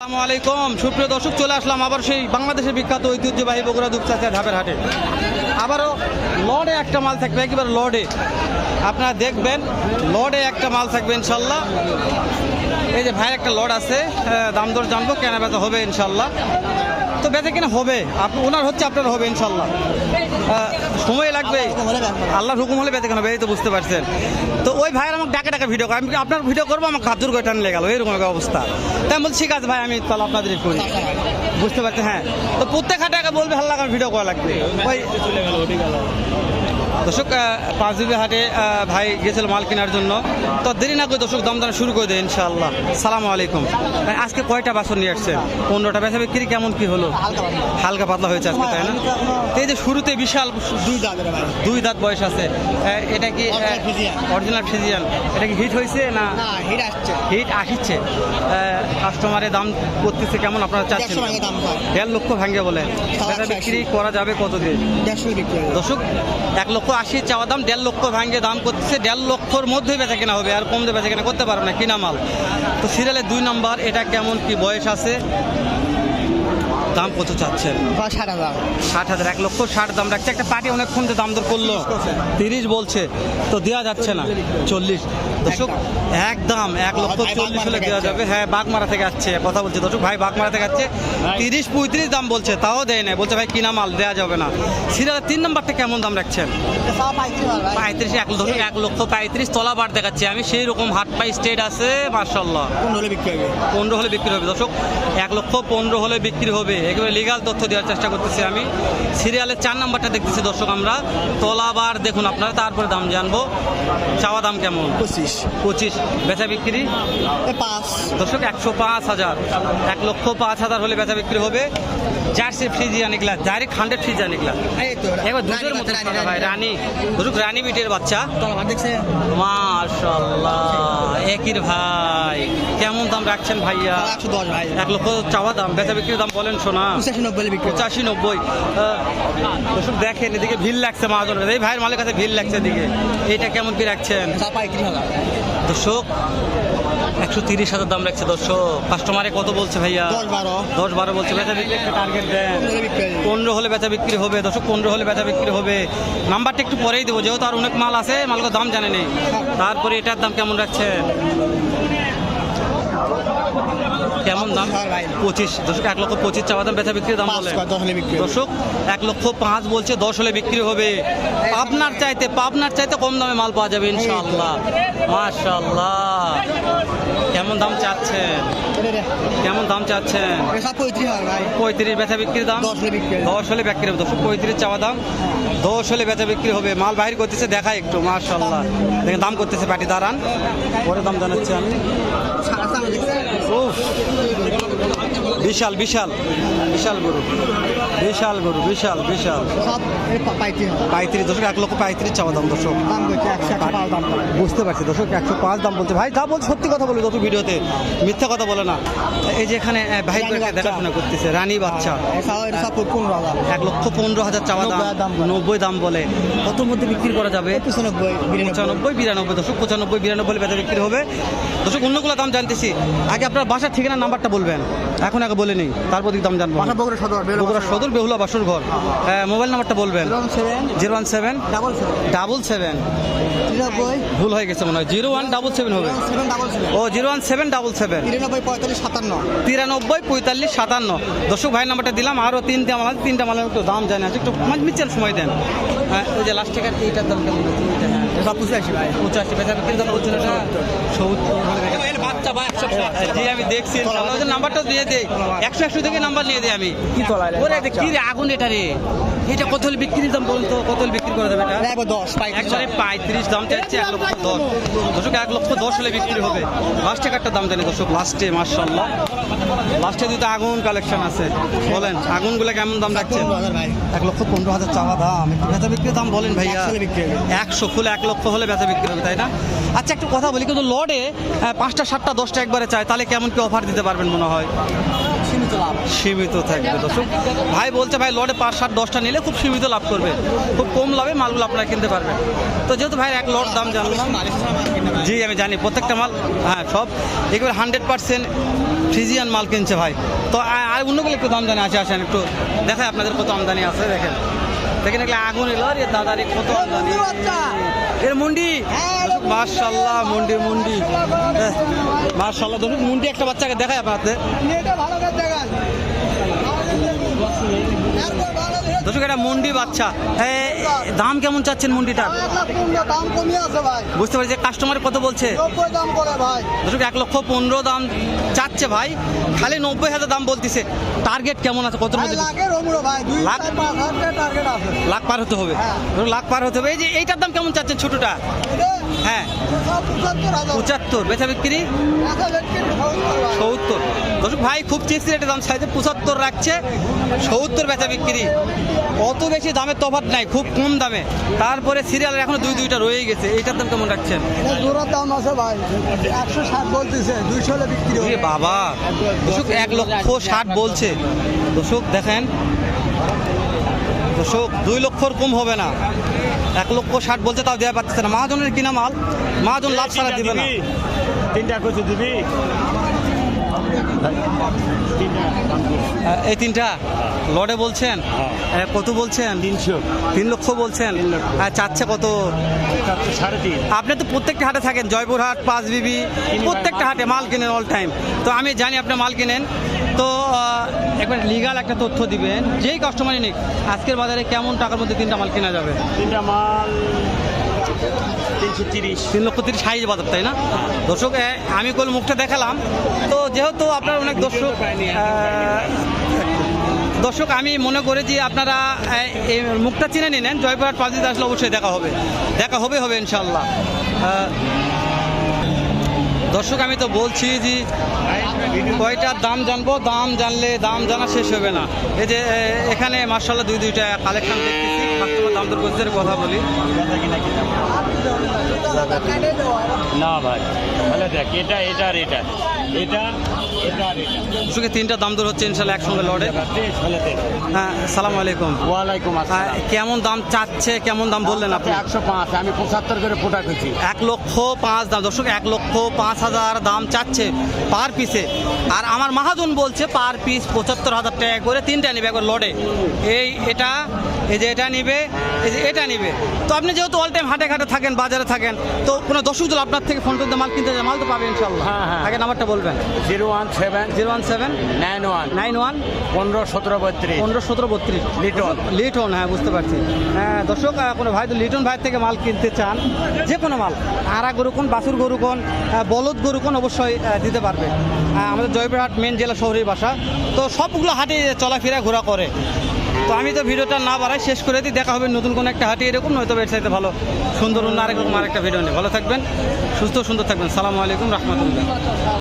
আসসালামু আলাইকুম। সুপ্রিয় দর্শক, চলে আসলাম আবার সেই বাংলাদেশের বিখ্যাত ঐতিহ্যবাহী বগুড়া দুপচাচার ধাপের হাটে। আবারও লর্ডে একটা মাল থাকবে, একেবারে লডে আপনারা দেখবেন, লর্ডে একটা মাল থাকবে ইনশাল্লাহ। এই যে ভাইয়ের একটা লড আছে দাম দর জানব কেনা বেচা হবে ইনশাল্লাহ। তো বেচা কিনা হবে। ওনার হচ্ছে আপনার হবে, ইনশাল্লাহ। সময় লাগবে। আল্লাহর হুকুম হলে বেঁচে কেন এই তো বুঝতে পারছেন। তো ওই ভাইয়ের আমাকে ডাকে ডাকে ভিডিও আমি আপনার ভিডিও করব? আমার দূর করে লেগে গেল, এরকম একটা অবস্থা। তাই আমি বলছি, ঠিক আছে ভাই, আমি তাহলে আপনাদের করি। বুঝতে পারছেন হ্যাঁ। তো প্রত্যেক হাটে বলবে লাগার ভিডিও করা লাগবে। ওই দর্শক আহ, পাঁচ দিবি হাটে ভাই গেছিল মাল কেনার জন্য। তো দেরি না করে দর্শক দমদাম শুরু করে দেয় ইনশাআল্লাহ। সালাম আলাইকুম। ভাই, আজকে কয়টা বাসন নিয়ে আসছেন? পনেরোটা বেচা বিক্রি কেমন কি হলো? হালকা পাতলা হয়েছে আজকে তাই না? এই যে শুরুতে বিশাল দুই দাঁত দুই দাঁত বয়স আছে। এটা কি অরিজিনাল ফিজিয়ান এটা কি হিট হয়েছে না হিট আসছে। হিট আসিচ্ছে কাস্টমারের দাম করতেছে কেমন? আপনারা চাচ্ছেন দেড় লক্ষ ভাঙ্গে বলে। বেচা বিক্রি করা যাবে কত দিয়ে দর্শক এক লক্ষ আশি চাওয়া দাম, দেড় লক্ষ ভাঙ্গে দাম করতেছে। দেড় লক্ষর মধ্যে বেচা কেনা হবে, আর কম দিয়ে বেচা কেনা করতে পারবে না কিনা মাল? তো সিরিয়ালের দুই নম্বর এটা কেমন কি বয়স আছে? দাম কত চাচ্ছেন? ষাট হাজার ষাট হাজার এক লক্ষ ষাট দাম রাখছে। একটা পার্টি অনেকক্ষণ তো দাম দর করল। তিরিশ বলছে তো দেওয়া যাচ্ছে না। চল্লিশ। দর্শক একদম এক লক্ষ চল্লিশ হলে দেওয়া যাবে। হ্যাঁ বাগমারা থেকে আসছে। কথা বলছে। দর্শক ভাই বাগমারা থেকে আসছে। তিরিশ পঁয়ত্রিশ দাম বলছে তাও দেয় না বলছে ভাই কিনা মাল দেওয়া যাবে না। সিরিয়ালের তিন নম্বরটা কেমন দাম রাখছেন? পঁয়ত্রিশ এক লক্ষ এক লক্ষ পঁয়ত্রিশ তলা বার দেখাচ্ছি। আমি সেই রকম হাট পাই স্টেট আছে মার্শাল্লাহ কোন হলে বিক্রি হবে। পনেরো হলে বিক্রি হবে। দর্শক এক লক্ষ পনেরো হলে বিক্রি হবে। একেবারে লিগাল তথ্য দেওয়ার চেষ্টা করতেছি আমি। সিরিয়ালের চার নাম্বারটা দেখতেছি দর্শক আমরা। তলাবার দেখুন আপনারা তারপরে দাম জানব। চাওয়া দাম কেমন? পঁচিশ। পঁচিশ। বেচা বিক্রি? পাঁচ। দর্শক একশো পাঁচ হাজার। এক লক্ষ পাঁচ হাজার হলে বেচা বিক্রি হবে। জার্সি ফ্রিজিয়া নিকলা ডাইরেক্ট হান্ড্রেড ফ্রিজিয়া নিকলা। এই এবার দুধের মতো ভাই রানী। দর্শক রানী বিটের বাচ্চা। মাশাল্লাহ একই ভাই। কেমন দাম রাখছেন ভাইয়া? একশো দশ ভাই। এক লক্ষ চাওয়া দাম বেচা বিক্রির দাম বলেন শোনা। পঁচাশি নব্বই বিক্রি পঁচাশি নব্বই। দেখেন এদিকে ভিড় লাগছে মহাজনের এই ভাইয়ের মালের কাছে ভিড় লাগছে এদিকে। এইটা কেমন কি রাখছেন? দর্শক একশো তিরিশ হাজার দাম রাখছে দর্শক। কাস্টমারে কত বলছে ভাইয়া? দশ বারো। বলছে। বেচা বিক্রি একটা টার্গেট দেন। পনেরো হলে পনেরো হলে বেচা বিক্রি হবে। দর্শক পনেরো হলে বেচা বিক্রি হবে। নাম্বারটা একটু পরেই দেবো। যেহেতু আর অনেক মাল আছে মালগুলোর দাম জানে নেই। তারপরে এটার দাম কেমন রাখছেন? কেমন দাম? পঁচিশ দর্শক এক লক্ষ পঁচিশ চাওয়া দাম বেচা বিক্রির দাম বলে। দর্শক এক লক্ষ পাঁচ বলছে দশ হলে বিক্রি হবে। পাবনার চাইতে পাবনার চাইতে কম দামে মাল পাওয়া যাবে ইনশাল্লাহ মাশাল্লাহ কেমন দাম চাচ্ছেন? কেমন দাম চাচ্ছেন? পঁয়ত্রিশ বেচা বিক্রির দাম? দশ হলে বিক্রি হবে। দশ হলে বিক্রি হবে পঁয়ত্রিশ চাওয়া দাম। দশ হলে বেচা বিক্রি হবে। মাল বাহির করতেছে দেখা একটু মাশাল্লাহ দেখেন দাম করতেছে পাটি দাঁড়ান। পরে দাম জানাচ্ছি আমি। বিশাল বিশাল বিশাল গরু। বিশাল গরু বিশাল বিশাল। হাজার দশক এক লক্ষ পঁয়ত্রিশ চাওয়া দাম দর্শক। বুঝতে পারছি দর্শক একশো পাঁচ দাম বলছে। ভাই যা বলছে সত্যি কথা বলে যত ভিডিওতে মিথ্যা কথা বলে না। এই যে এখানে ভাই বাচ্চা। দেখাশোনা করতেছে রানী বাচ্চা। সব পনেরো হাজার। এক লক্ষ পনেরো হাজার চাওয়া দাম নব্বই দাম বলে। কত মধ্যে বিক্রি করা যাবে? পঁচানব্বই বিরানব্বই। পঁচানব্বই বিরানব্বই দশক পঁচানব্বই বিরানব্বই বেচা বিক্রি হবে। দশক অন্যগুলো দাম জানতেছি। আগে আপনার বাসার ঠিকানার নাম্বারটা বলবেন। এখন আগে বলে নেই তারপর দাম জানব। বগুড়া সদর বগুড়া সদর বেহুলা বাসুর ঘর। হ্যাঁ, মোবাইল নাম্বারটা বলবেন। Zero one seven double seven. ভুল হয়ে গেছে মনে হয়। জিরো ওয়ান ডাবল সেভেন হবে। ও zero one seven double seven. তিরানব্বই পঁয়তাল্লিশ সাতান্ন। তিরানব্বই পঁয়তাল্লিশ সাতান্ন। দর্শক ভাইয়ের নাম্বারটা দিলাম। আরও তিনটে মাল তিনটা মালের একটু দাম জানি আছে। একটু পাঁচ মিনিটের সময় দেন। হ্যাঁ ওই যে লাস্ট টাকার এইটার দাম কেমন? আছে ওইটা, হ্যাঁ সব পঁচাশি ভাই পঁচাশি বেচা বিক্রির দাম বাচ্চা না একশো জি আমি দেখছি। ওই নাম্বারটা দিয়ে দেই। একশো একশো থেকে নাম্বার নিয়ে দেয় আমি। কি তোলা? কি রে আগুন এটা রে। এটা কত বিক্রির দাম বলুন তো? কত বিক্রি করে দেবে এটা? দশ একবারে পঁয়ত্রিশ দাম চাইছে এক লক্ষ দশ। দর্শক এক লক্ষ দশ হলে বিক্রি হবে। লাস্টে একটা দাম জানি দর্শক লাস্টে মার্শাল্লাহ লাস্টে দুটো আগুন কালেকশন আছে। বলেন আগুনগুলো কেমন দাম রাখছেন এক লক্ষ পনেরো হাজার চাওয়া দাম। বেচা বিক্রির দাম বলেন ভাইয়া। একশো ফুল এক লক্ষ হলে বেচা বিক্রি হবে তাই না? আচ্ছা একটু কথা বলি কিন্তু লডে পাঁচটা সাতটা দশটা একবারে চাই তাহলে কেমন কি অফার দিতে পারবেন মনে হয়? সীমিত থাকবে দর্শক। ভাই বলছে ভাই লটে পাঁচ সাত দশটা নিলে খুব সীমিত লাভ করবে। খুব কম লাভে মালগুলো আপনারা কিনতে পারবেন। তো যেহেতু ভাই এক লট দাম জানলাম। জি আমি জানি প্রত্যেকটা মাল হ্যাঁ সব। এগুলো হান্ড্রেড পার্সেন্ট ফ্রিজিয়ান মাল কিনছে ভাই। তো আর অন্যগুলো একটু দাম জানি আছে আসেন একটু দেখায় আপনাদের কত আমদানি আছে দেখেন। দেখেন এগুলো আগুন এলো আর এর দাদার কত আমদানি। এর মুন্ডি! মার্শাল্লাহ মুন্ডি মুন্ডি। মার্শাল্লাহ দেখুন মুন্ডি একটা বাচ্চাকে দেখায় আপনাদের দর্শক এটা মুন্ডি বাচ্চা। এ, দাম কেমন চাচ্ছেন মুন্ডিটার দাম কমিয়ে আছে ভাই। বুঝতে পারছি কাস্টমার কত বলছে? দাম করে ভাই। দর্শক এক লক্ষ পনেরো দাম চাচ্ছে ভাই। খালি নব্বই হাজার দাম বলতেছে। টার্গেট কেমন আছে? কত লাখ? পার হতে হবে। হ্যাঁ। লাখ পার হতে হবে। এই যে এইটার দাম কেমন চাচ্ছেন ছোটটা? হ্যাঁ। পঁচাত্তর বেচা বিক্রি? সত্তর ভাই। দর্শক ভাই খুব চিপস রেটের দাম। চাইছে পঁচাত্তর রাখছে। সত্তর বেচা বিক্রি অত বেশি দামের তফাৎ নাই খুব কম দামে। তারপরে সিরিয়ালের এখনও দুই দুইটা রয়ে গেছে এইটার দাম কেমন রাখছেন? জোড়ার দাম আছে ভাই একশো ষাট বলতেছে দুইশো হলে বিক্রি হবে। বাবা দর্শক এক লক্ষ ষাট বলছে। দর্শক দেখেন। দর্শক দুই লক্ষর কম হবে না। এক লক্ষ ষাট বলছে তাও দেওয়া পাচ্ছে না। মহাজনের কিনা মাল? মহাজন লাভ ছাড়া দিবে না। তিনটা কচু দিবি তিনটা দাম করছি। আহ, এই তিনটা? লড়ে বলছেন? হ্যাঁ। কত বলছেন? তিনশো। তিন লক্ষ বলছেন। চাচ্ছে কত? আপনি তো প্রত্যেকটা হাটে থাকেন জয়পুরহাট পাঁচ বিবি প্রত্যেকটা হাটে মাল কিনেন অল টাইম তো আমি জানি আপনি মাল কিনেন। তো একবার লিগাল একটা তথ্য দিবেন। যেই কাস্টমারই নিক আজকের বাজারে কেমন টাকার মধ্যে তিনটা মাল কেনা যাবে? তিনটা মাল তিনশো তিরিশ। তিন লক্ষ তিরিশ হাইজ বাজার, তাই না? দর্শক আমি কোন মুখটা দেখালাম। তো যেহেতু আপনার অনেক দর্শক দর্শক, আমি মনে করি যে আপনারা এই মুখটা চিনে নিলেন। জয়পুরহাট পাঁচিতে আসলে অবশ্যই দেখা হবে। দেখা হবে হবে ইনশাল্লাহ দর্শক, আমি তো বলছি যে কয়টার দাম জানব? দাম জানলে দাম জানা শেষ হবে না। এই যে এখানে মার্শাল্লাহ দুই দুইটা কালেকশন দেখতেছি। দাম দর কথা বলি। না ভাই। তাহলে দেখ এটা এটা আর এটা। এটা দর্শকের তিনটা দাম দর হচ্ছে ইনশাল্লাহ একসঙ্গে লড়ে। হ্যাঁ সালাম আলাইকুম। ওয়ালাইকুম আসসালাম। কেমন দাম চাচ্ছে কেমন দাম বললেন আপনি? একশো পাঁচ আমি পঁচাত্তর করে ফোটা করছি এক লক্ষ পাঁচ দাম দর্শক এক লক্ষ পাঁচ হাজার দাম চাচ্ছে পার পিসে আর আমার মাহাজন বলছে পার পিস পঁচাত্তর হাজার টাকা করে তিনটা নিবে একবার লড়ে। এই এটা এই যে এটা নিবে এই যে এটা নিবে। তো আপনি যেহেতু অল টাইম হাটে ঘাটে থাকেন বাজারে থাকেন তো কোনো দর্শক আপনার থেকে ফোন করতে মাল কিনতে যায় মাল তো পাবে ইনশাল্লাহ। হ্যাঁ, হ্যাঁ। আগে নাম্বারটা বলবেন। Zero one seven zero one seven? Nine one. Nine one? পনেরো সতেরো বত্রিশ। পনেরো সতেরো বত্রিশ। লিটন। লিটন হ্যাঁ বুঝতে পারছি। হ্যাঁ দর্শক কোনো ভাই লিটন ভাই থেকে মাল কিনতে চান যে কোনো মাল আড়া গরু কোন বাছুর গরু কোন বলদ গরু কোন অবশ্যই দিতে পারবে। আমাদের জয়পুরহাট মেন জেলা শহরের বাসা। তো সবগুলো হাটে চলাফেরা ঘোরা করে। তো আমি তো ভিডিওটা না বাড়াই শেষ করে দিই দেখা হবে নতুন কোনো একটা হাটে এরকম নয়তো এর ভালো সুন্দর অন্য আরেক রকম আরেকটা ভিডিও নিয়ে। ভালো থাকবেন সুস্থ সুন্দর থাকবেন। সালামু আলাইকুম রহমতুল্লাহ।